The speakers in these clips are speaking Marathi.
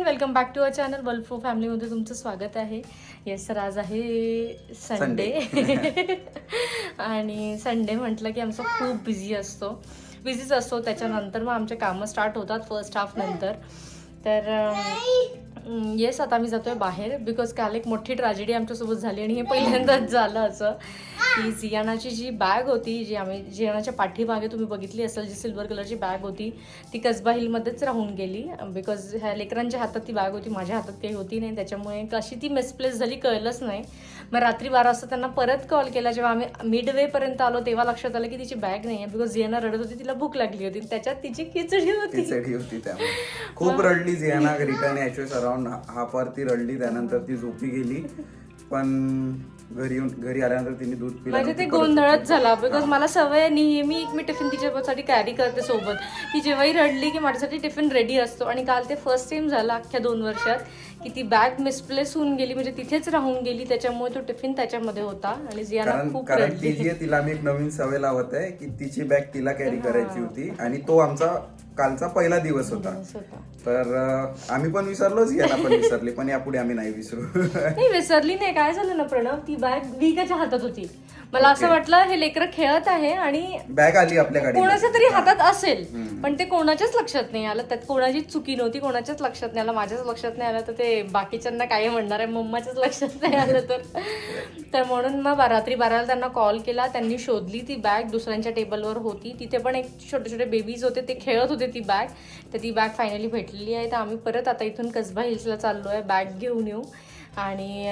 Everyone welcome back to our channel वल्फो फॅमिलीमध्ये तुमचं स्वागत आहे. येस सर आज आहे संडे आणि संडे म्हटलं की आमचा खूप बिझी असतो. बिझीच असतो त्याच्यानंतर मग आमचे कामं स्टार्ट होतात फर्स्ट हाफ नंतर. तर येस आता मी जातोय बाहेर बिकॉज काल एक मोठी ट्रॅजेडी आमच्यासोबत झाली आणि हे पहिल्यांदाच झालं असं. की जियानाची जी बॅग होती जी आम्ही जियानाच्या पाठीमागे तुम्ही बघितली असेल जी सिल्वर कलरची बॅग होती ती कसबा हिलमध्येच राहून गेली बिकॉज ह्या लेकरांच्या हातात ती बॅग होती माझ्या हातात काही होती नाही. त्याच्यामुळे कशी ती मिसप्लेस झाली कळलंच नाही. मग रात्री बारा वाजता त्यांना परत कॉल केला. जेव्हा आम्ही मिड वे पर्यंत आलो तेव्हा लक्षात आलं की तिची बॅग नाही आहे बिकॉज जियाना रडत होती तिला भूक लागली होती. त्याच्यात तिची खिचडी होती. खिचडी होती त्यामुळे. खूप रडली जियाना रिटर्न यायच्या अराउंड हाफ आवर ती रडली. त्यानंतर ती झोपी गेली. पण घरी येऊन घरी आल्यानंतर तिने दूध पिलं म्हणजे ते गोंधळच. झाला. बिकॉज मला सवय आहे, नेहमी एक मी टिफिन तिच्यासाठी कॅरी करते सोबत. ती जेव्हाही रडली की माझ्यासाठी टिफिन रेडी असतो. आणि काल ते फर्स्ट टाइम झालं अख्ख्या दोन वर्षात की ती बॅग मिसप्लेस होऊन गेली. म्हणजे तिथेच राहून गेली. त्याच्यामुळे तो टिफिन त्याच्यामध्ये होता. आणि जियाना कारण खूप कारण ती रडली जी आहे तिला आम्ही एक नवीन सवय लावत आहे की तिची बॅग तिला कॅरी करायची होती. आणि तो आमचा कालचा पहिला दिवस होता. तर आम्ही पण विसरलोच याला पण विसरली पण यापुढे आम्ही नाही विसरू. नाही विसरली नाही. काय झालं ना प्रणव ती बॅग विकाच्या हातात होती. मला असं वाटलं हे लेकरं खेळत आहे आणि बॅग आली आपल्या गाडीत कोणाच्या तरी हातात असेल. पण ते कोणाच्याच लक्षात नाही आलं. त्यात कोणाचीच चुकी नव्हती कोणाच्याच लक्षात नाही आलं माझ्याच लक्षात नाही आलं. तर ते बाकीच्यांना काय म्हणणार आहे मम्माच्याच लक्षात नाही आलं तर. तर म्हणून मग रात्री बाराला त्यांना कॉल केला. त्यांनी शोधली ती बॅग दुसऱ्यांच्या टेबलवर होती. तिथे पण एक छोटे छोटे बेबीज होते ते खेळत होते. ती बॅग तर ती बॅग फायनली भेटलेली आहे. तर आम्ही परत आता इथून कसबा हिल्सला चाललो आहे बॅग घेऊन येऊ. आणि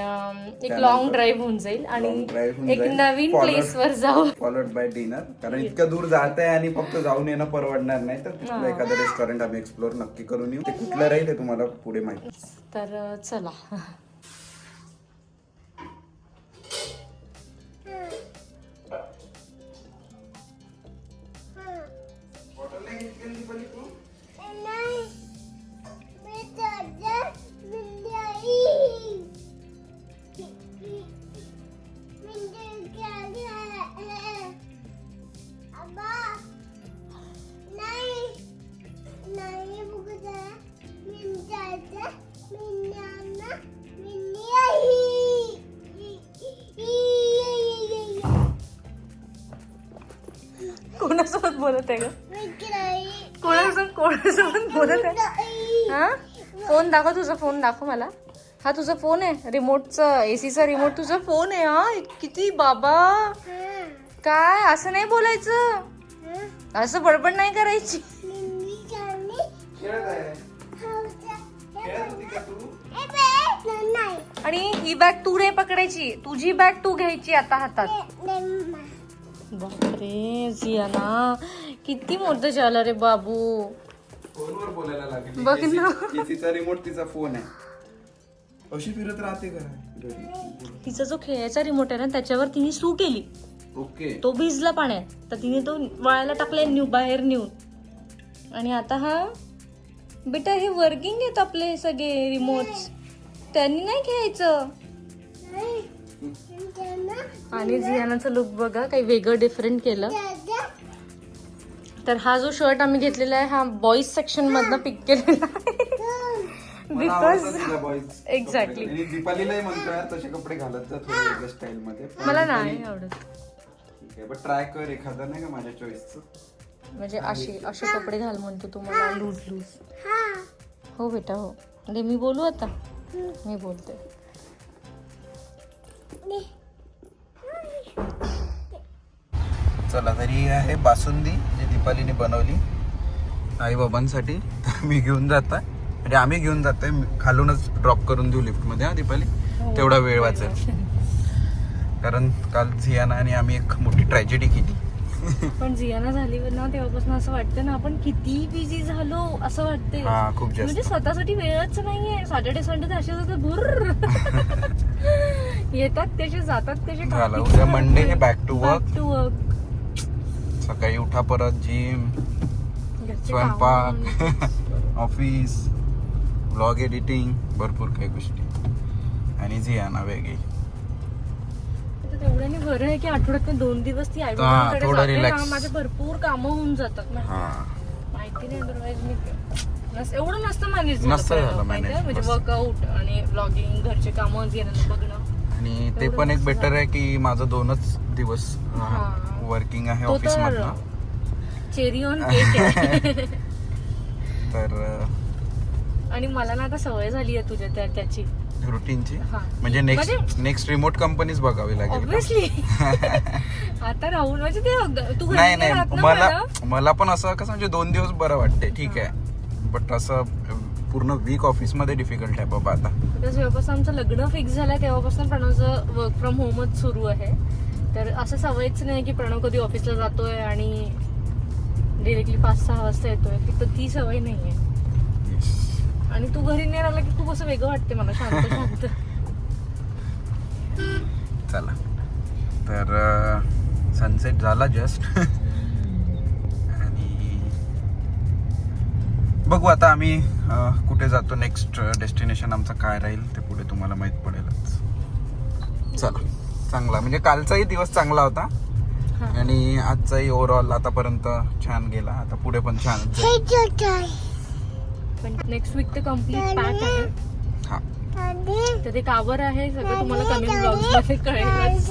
एक लॉंग ड्राईव्ह होऊन जाईल. आणि एक. नवीन Followed- प्लेसवर जाऊ. फॉलोड बाय डिनर कारण इतकं दूर जात आहे आणि फक्त जाऊन येणं परवडणार नाही. तर एखादं रेस्टॉरंट आम्ही एक्सप्लोर नक्की करून येऊ. ते कुठलं राहील तुम्हाला पुढे माहिती. तर चला. बोलत ग. कोणासोबत कोणासोबत बोलत आहे. हा? फोन दाखव तुझा फोन दाखव मला. हा तुझा फोन आहे. रिमोटचा एसीचा रिमोट तुझा फोन आहे हा? किती बाबा. काय? असं नाही बोलायचं. असं बडबड नाही करायची. आणि ही बॅग तू नाही पकडायची. तुझी बॅग तू घ्यायची आता हातात. बापरे जियाना. किती मोठं झालं रे बाबू? फोनवर बोलायला लागली. बघ ना. तिचा रिमोट तिचा फोन आहे. अशी फिरत राहते का? तिचा जो खेळायचा रिमोट आहे ना त्याच्यावर तिने सू केली. ओके. तो भिजला पाण्यात. तर तिने तो वळायला टाकलाय न्यू बाहेर नेऊन आणि आता हा बेटा हे वर्किंग आहेत आपले सगळे रिमोट्स त्यांनी नाही खेळायचं. आणि जियानाचं लुक बघा काही वेगळं डिफरंट केलं. तर हा जो शर्ट आम्ही घेतलेला आहे हा बॉईज सेक्शन मधनं पिक केलेला आहे. Because Exactly. दीपालीलाही म्हणतो यार तसे कपडे घालत जा थोडे स्टाईल मध्ये. मला नाही आवडत. ठीक आहे बट ट्राय कर एखादा नाही का माझ्या चॉईसचं म्हणजे असे असे कपडे घाल म्हणतो तुम्हाला लूज लूज हो बेटा हो. म्हणजे मी बोलू आता? मी बोलते. चला तरी ही आहे बासुंदी जी दीपालीने बनवली. आई बाबांसाठी तर मी घेऊन जाता म्हणजे आम्ही घेऊन जातोय. खालूनच ड्रॉप करून देऊ लिफ्टमध्ये हा दीपाली? तेवढा वेळ वाचेल. कारण काल झियाना आणि आम्ही एक मोठी ट्रॅजेडी केली. पण जियाना झाली ना तेव्हापासून असं वाटतं ना आपण किती बिझी झालो असं वाटते हा खूप म्हणजे स्वतःसाठी वेळच नाहीये. सॅटर्डे संडे असे भुर्र येतात त्याचे जातात त्याचे उद्या Monday back to work to work सकाळी उठा परत जिम स्वयंपाक ऑफिस ब्लॉग एडिटिंग भरपूर काही गोष्टी. आणि झियाना वेगळी. तेवढ्याने बरं आहे की आठवड्यात दोन दिवस ती थोडं ना. माझे भरपूर कामं होऊन जातात. ना हा. माहिती नाही अदरवाईज मी एवढं नसतं मॅनेज नसतं म्हणजे. वर्कआउट आणि ब्लॉगिंग घरचे कामं घेणं बघणं. आणि ते पण एक बेटर आहे की माझं दोनच दिवस हा. वर्किंग आहे ऑफिस चेरी ऑन केक आहे. तर आणि मला ना आता सवय झाली आहे तुझ्या त्या त्याची. रुटीनची. म्हणजे नेक्स्ट नेक्स्ट रिमोट कंपनीच बघावी लागेल? ऑब्विसली आता राहुल म्हणजे ते तू नाही नाही. मला मला? पण असं कसं म्हणजे दोन दिवस बरं वाटते ठीक आहे. बट असं पूर्ण वीक ऑफिसमध्ये डिफिकल्ट आहे बाबा आता. जेव्हापासून आमचं लग्न फिक्स झालंय तेव्हापासून प्रणवचं वर्क फ्रॉम होमच सुरू आहे. तर असं सवयच नाही की प्रणव कधी ऑफिसला जातोय आणि डिरेक्टली पाच सहा वाजता येतोय. तर ती सवय नाहीये. आणि तू घरी नाही राहिला की खूप असं वेगळं वाटते मला शांत शांत. चला. तर सनसेट झाला जस्ट आणि बघू आता आम्ही कुठे जातो नेक्स्ट डेस्टिनेशन आमचं काय राहील ते पुढे तुम्हाला माहीत पडेलच. चला. चांगला. म्हणजे कालचाही दिवस चांगला होता. आणि आजचाही ओव्हरऑल आतापर्यंत छान गेला. आता पुढे पण छान. पण नेक्स्ट वीक तर कंप्लीट पॅक आहे. हा. तर ते कावर आहे. सगळं तुम्हाला कमी ब्लॉग्समध्ये कळेलच.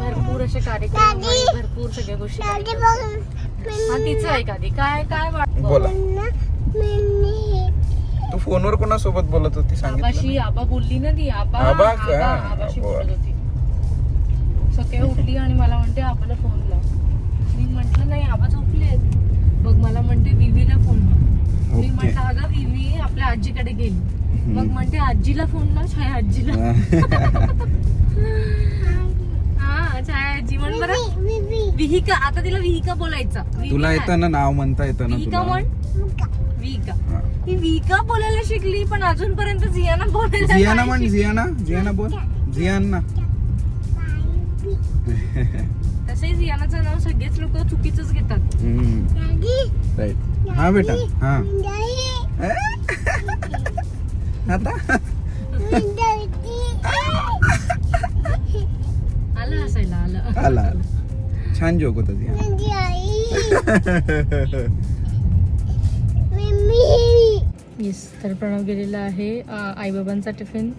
भरपूर असे कार्यक्रम आणि भरपूर सगळ्या गोष्टी. हा तिचं आहे का काय काय वाट बोला. फोनवर कोणासोबत बोलत होती सांगितलं आबाशी आबा बोलली ना ती आबा आबा का? आबा आबाशी आबा. बोलत होती. सकाळी उठली आणि मला म्हणते आबाला फोन लाव. मी म्हंटल नाही आबा झोपले मग मला म्हणते विवीला फोन लाव. मी. म्हंटल अगं विवी आपल्या आजीकडे गेली. मग म्हणते आजीला फोन लाव छाया आजीला. हा. छाया आजी म्हण बरं. विहिका आता तिला विहिका बोलायचा. विहिका तुला. येतं ना नाव म्हणता येतं ना विहिका तुला. म्हण. विहिका. हा. ही विहिका बोलायला शिकली पण अजूनपर्यंत जियाना बोलायला जियाना नाही म्हण शिकली. जियाना जियाना बोल. जियाना तसंही जियानाचं नाव सगळेच लोक चुकीचंच घेतात. राईट हा बेटा हा. आता? आलं हसायला आलं. आला आला. छान जोक होता जियाना. येस तर प्रणव गेलेला आहे आईबाबांचा टिफिन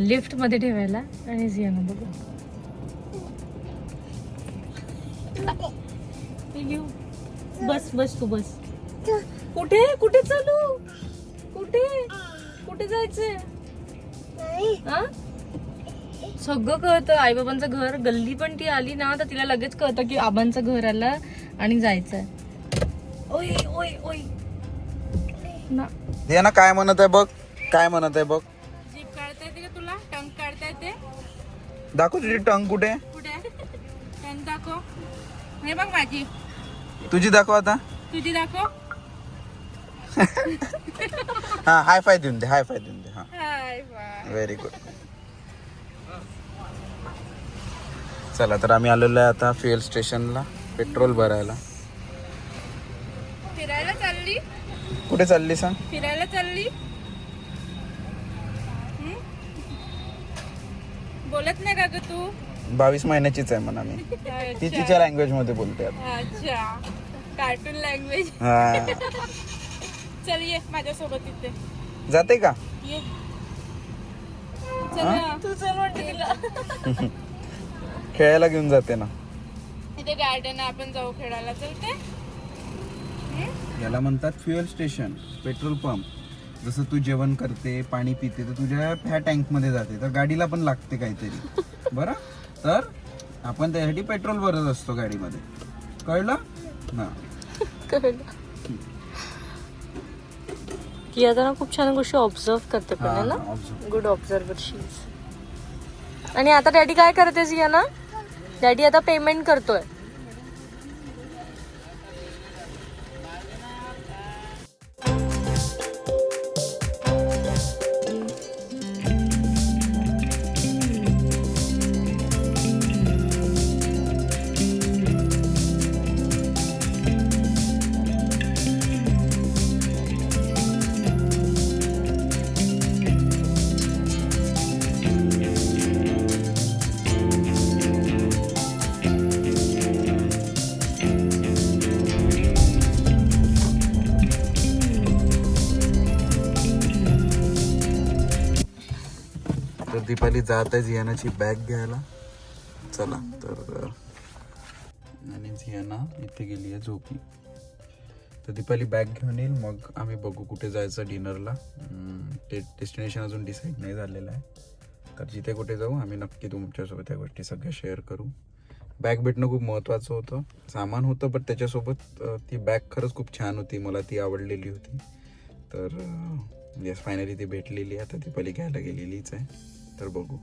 लिफ्टमध्ये ठेवायला. आणि जियाना बघू. बस बस तू बस. कुठे? कुठे चालू? कुठे? कुठे जायचंय? सगळं कळतं. आईबाबांचं घर गल्ली पण ती आली ना तर तिला लगेच कळतं की आबांचं घर आलं आणि जायचंय. ओय ओय ओय. ना. जियाना काय म्हणत आहे बघ काय म्हणत आहे बघ. जीप काढता येते का तुला? टंग काढता येते? दाखव तुझी टंग कुठे? आहे? कुठे? टंग दाखव. हे बघ माझी. तुझी दाखव आता. तुझी दाखव. हा हाय फाय देऊन दे हाय फाय देऊन दे हा. Hi bye. व्हेरी गुड चला तर आम्ही आलेलो आहे आता फ्युएल स्टेशनला पेट्रोल भरायला. कुठे चालली सांग? फिरायला चालली? बोलत नाही का ग तू? बावीस महिन्याचीच आहे म्हणा मी. ती तिच्या लँग्वेजमध्ये बोलते अच्छा. कार्टून लँग्वेज हा. चल ये माझ्यासोबत इथे. जाते का? ये. तू चल म्हणते तिला खेळायला घेऊन जाते ना. इथे गार्डन आपण जाऊ खेळायला. चलते. याला म्हणतात फ्युएल स्टेशन पेट्रोल पंप. जसं तू जेवण करते पाणी पिते तर तुझ्या ह्या टँकमध्ये जाते. तर गाडीला पण लागते काहीतरी. बरं? तर आपण त्यासाठी पेट्रोल भरत असतो गाडीमध्ये. कळलं? ना की आता ना खूप छान गोष्टी ऑब्झर्व करते पण ना. गुड ऑब्झर्वर शी आणि आता डॅडी काय करते सिया ना? डॅडी आता पेमेंट करतोय. खाली जात आहे झियानाची बॅग घ्यायला. चला तर आणि झियाना इथे गेली आहे झोपी. तर दीपाली बॅग घेऊन येईल मग आम्ही बघू कुठे जायचं डिनरला ते डेस्टिनेशन अजून डिसाईड नाही झालेलं आहे. तर जिथे कुठे जाऊ आम्ही नक्की तुमच्यासोबत या गोष्टी सगळ्या शेअर करू. बॅग भेटणं खूप महत्त्वाचं होतं. सामान होतं पण त्याच्यासोबत ती बॅग खरंच खूप छान होती. मला ती आवडलेली होती. तर येस फायनली ती भेटलेली आहे. आता ती पली घ्यायला गेलेलीच आहे. तर बघू.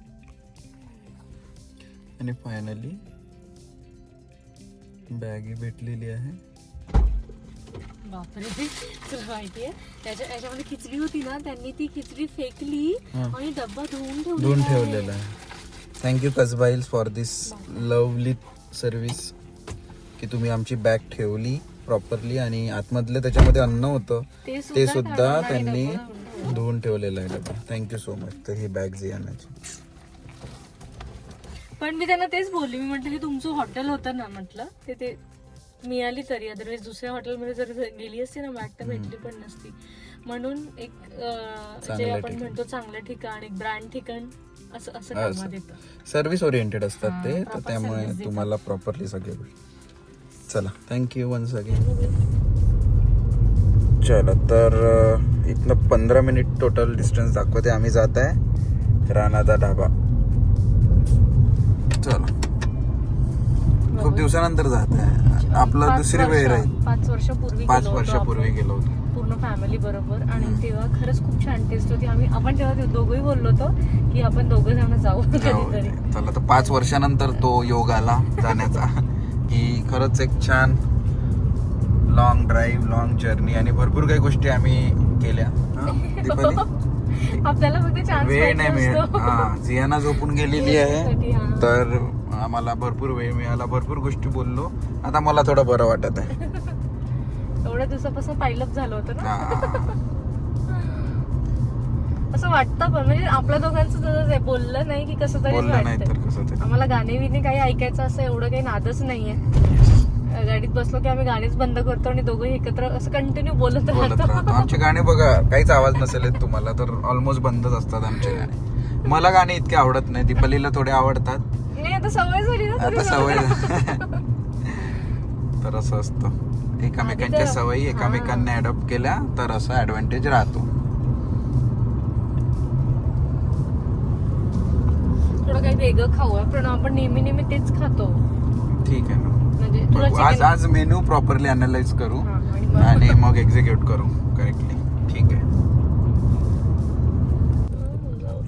आणि फायनली बॅगही भेटलेली आहे. बापरे तुला माहितीये त्याच्या याच्यामध्ये खिचडी होती ना त्यांनी ती खिचडी फेकली. आणि डब्बा धुवून ठेवला धुवून ठेवलेलं आहे. थँक्यू कसबाईल्स फॉर दिस लवली सर्विस की तुम्ही आमची बॅग ठेवली प्रॉपरली आणि आतमधलं त्याच्यामध्ये अन्न होतं ते सुद्धा त्यांनी धुवून ठेवलं. धुवून ठेवलेलं आहे डबा. थँक्यू सो मच तर ही बॅग जी आणायची पण मी त्यांना तेच बोलली. मी म्हटलं हे तुमचं हॉटेल होतं ना म्हटलं. ते ते मिळाली तरी. अदरवाईज दुसऱ्या हॉटेलमध्ये जर गेली असती ना बॅग तर भेटली पण नसती. म्हणून एक अं, जे चांगलं आपण ठिकाण. म्हणतो चांगलं ठिकाण एक ब्रँड ठिकाण असं असं हा, कामात येतं. सर्व्हिस ओरिएंटेड असतात ते. तर त्यामुळे. तुम्हाला प्रॉपरली सगळे गोष्टी चला. थँक्यू वन्स अगेन चला तर इथनं पंधरा मिनिट टोटल डिस्टन्स दाखवते. आम्ही जात आहे राणादा ढाबा. चला. खूप दिवसानंतर जात आहे. आपला दुसरी वेळ राहील. पाच वर्षापूर्वी पाच गेलो होतो वर्षापूर्वी आपण. गेलो होतो. पूर्ण फॅमिली बरोबर. आणि. तेव्हा खरंच खूप छान टेस्ट होती. आम्ही आपण तेव्हा दोघंही बोललो होतो की आपण दोघं जण जाऊ जाऊ कधीतरी. चला तर पाच वर्षानंतर तो योग आला जाण्याचा. की खरंच एक छान लॉंग ड्राईव्ह लॉंग जर्नी आणि भरपूर काही गोष्टी आम्ही केल्या. हा, दीपाली? आपल्याला फक्त चान्स वेळ नाही मिळत. हा जियाना झोपून गेलेली आहे. हा. तर आम्हाला भरपूर वेळ मिळाला भरपूर गोष्टी बोललो. आता मला थोडं बरं वाटत आहे. एवढ्या दिवसापासून पायलप झालं होतं ना? हा. असं वाटतं पण म्हणजे आपल्या दोघांचं तसंच आहे बोललं नाही की कसं तरी बोललं नाही तर वाटतं कसं तरी. आम्हाला गाणे बिणे काही ऐकायचं असं एवढं काही नादच नाहीये. गाडीत बसलो की आम्ही गाणीच बंद करतो आणि दोघं एकत्र असं कंटिन्यू बोलत राहतो. आमचे गाणे बघा काहीच आवाज नसेल येत तुम्हाला तर ऑलमोस्ट बंदच असतात आमचे गाणे. मला गाणे इतके आवडत नाही दीपालीला थोडे आवडतात. नाही आता सवय झाली ना आता सवय. तर असं असतं. एकामेकांच्या सवयी एकामेकांना अडॉप्ट केल्या तर असं ऍडव्हान्टेज राहतो. थोडं काही वेगळं खाऊ पण आपण नेहमी नेहमी तेच खातो. ठीक आहे ना. म्हणजे तुला बघू. आज chicken- आज मेन्यू प्रॉपरली अनालाइज करू हा, आणि मग- आणि मग एक्झिक्यूट करू करेक्टली ठीक आहे.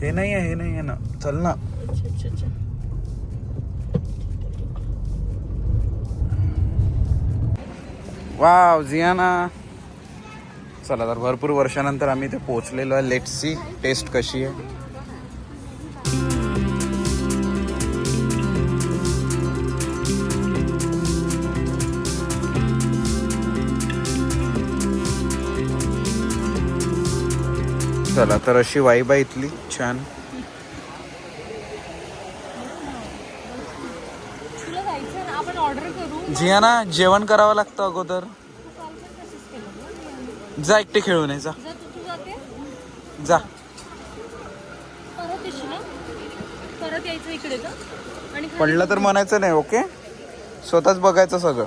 हे नाही आहे हे नाही आहे ना. चल ना. अच्छा, अच्छा, अच्छा. वाव जियाना. चला तर भरपूर वर्षानंतर आम्ही ते पोहोचलेलो आहे. लेट सी टेस्ट कशी आहे. चला तर अशी वाईब आहे इथली छान. जायचं ना जेवण करावं लागतं अगोदर. जा एकटे खेळून ये जा. जा पडलं तर म्हणायचं नाही ओके? स्वतःच बघायचं सगळं.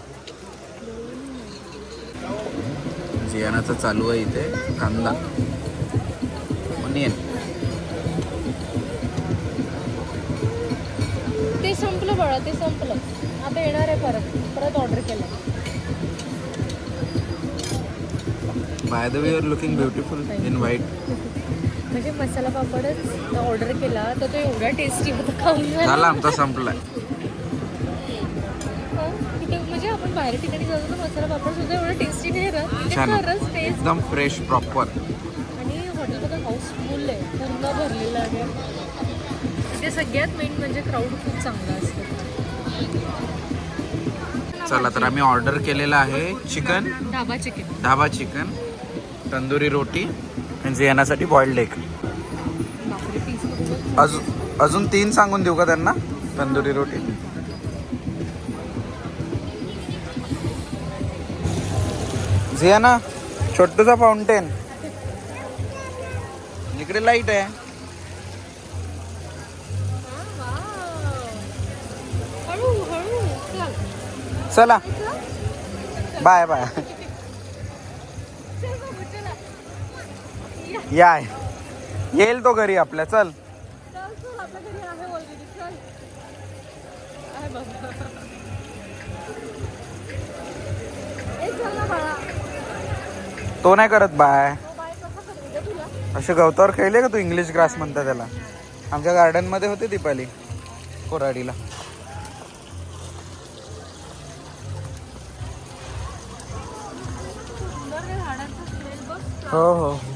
जियानाचं चालू आहे इथे कांदा ऑनियन ते संपलं बळा ते संपलं. आता येणार आहे परत. परत ऑर्डर केलं. By the way are looking beautiful in white म्हणजे मसाला पापडच ऑर्डर केला तर तो एवढा टेस्टी होता खाऊन झाला आमचा संपलाय हा, तिथे म्हणजे आपण बाहेर ठिकाणी जातो ना मसाला पापड सुद्धा एवढं टेस्टी नाही राहत एकदम फ्रेश प्रॉपर हॉटेलमध्ये हाऊसफुल आहे पूर्ण भरलेलं आहे. इथे सगळ्यात मेन म्हणजे क्राऊड खूप चांगला असतो. चला तर आम्ही ऑर्डर केलेलं आहे chicken dhaba chicken dhaba chicken tandoori रोटी आणि जियानासाठी बॉइल्ड एग अजून अजून तीन सांगून देऊ का त्यांना? तंदुरी रोटी. जियाना छोटूसा फाउंटेन इकडे लाइट आहे. चला. Bye bye. याय येईल तो घरी आपल्या चल. तो नाही करत. बाय. असे गवतावर खेळले का तू? इंग्लिश ग्रास म्हणता त्याला. आमच्या गार्डनमध्ये होते दीपाली कोराडीला. हो हो.